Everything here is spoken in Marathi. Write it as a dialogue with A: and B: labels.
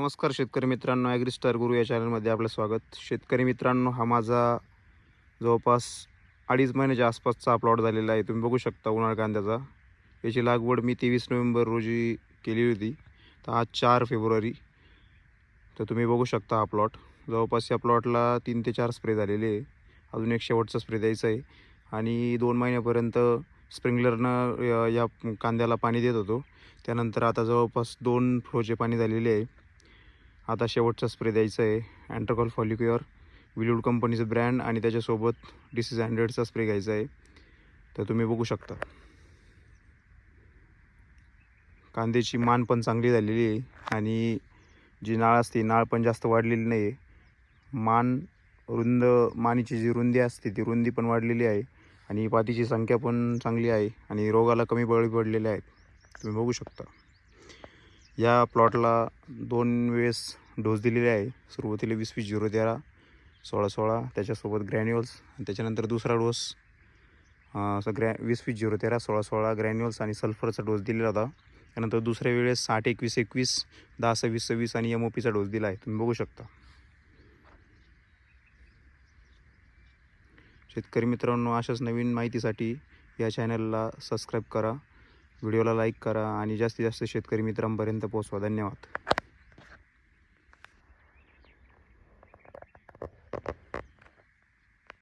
A: नमस्कार शेतकरी मित्रांनो ॲग्रिस्टार गुरु या चॅनलमध्ये आपलं स्वागत. शेतकरी मित्रांनो हा माझा जवळपास अडीच महिन्याच्या आसपासचा प्लॉट झालेला आहे. तुम्ही बघू शकता उन्हाळ कांद्याचा. याची लागवड मी तेवीस नोव्हेंबर रोजी केली होती. तर आज चार फेब्रुवारी. तर तुम्ही बघू शकता हा प्लॉट जवळपास या प्लॉटला तीन ते चार स्प्रे झालेले आहे. अजून एक शेवटचा स्प्रे द्यायचा आहे. आणि दोन महिन्यापर्यंत स्प्रिंकलरनं या- या कांद्याला पाणी देत होतो. त्यानंतर आता जवळपास दोन फ्लोचे पाणी झालेले आहे. आता शेवटचा स्प्रे द्यायचा आहे. अँट्रकॉल फॉलिक्युअर विलूड कंपनीचं ब्रँड आणि त्याच्यासोबत डिसीज हंड्रेडचा स्प्रे घ्यायचा आहे. तर तुम्ही बघू शकता. कांद्याची मान पण चांगली झालेली आहे आणि जी नाळ असते नाळ पण जास्त वाढलेली नाही आहे. मान रुंद मानीची जी रुंदी असते ती रुंदी पण वाढलेली आहे आणि पातीची संख्या पण चांगली आहे आणि रोगाला कमी बळी पडलेले आहेत. तुम्ही बघू शकता. या प्लॉटला दोन वेळेस डोस दिलेले आहे. सुरुवातीला वीस वीस झिरो तेरा सोळा सोळा त्याच्यासोबत ग्रॅन्युअल्स आणि त्याच्यानंतर दुसरा डोस असं ग्रॅ वीस वीस झिरो तेरा सोळा सोळा ग्रॅन्युअल्स आणि सल्फरचा डोस दिलेला होता. त्यानंतर दुसऱ्या वेळेस साठ एकवीस एकवीस दहा सव्वीस सव्वीस आणि एम ओ पीचा डोस दिला आहे. तुम्ही बघू शकता. शेतकरी मित्रांनो अशाच नवीन माहितीसाठी या चॅनलला सबस्क्राईब करा. व्हिडिओला लाईक करा आणि जास्तीत जास्त शेतकरी मित्रांपर्यंत पोहोचवा. धन्यवाद.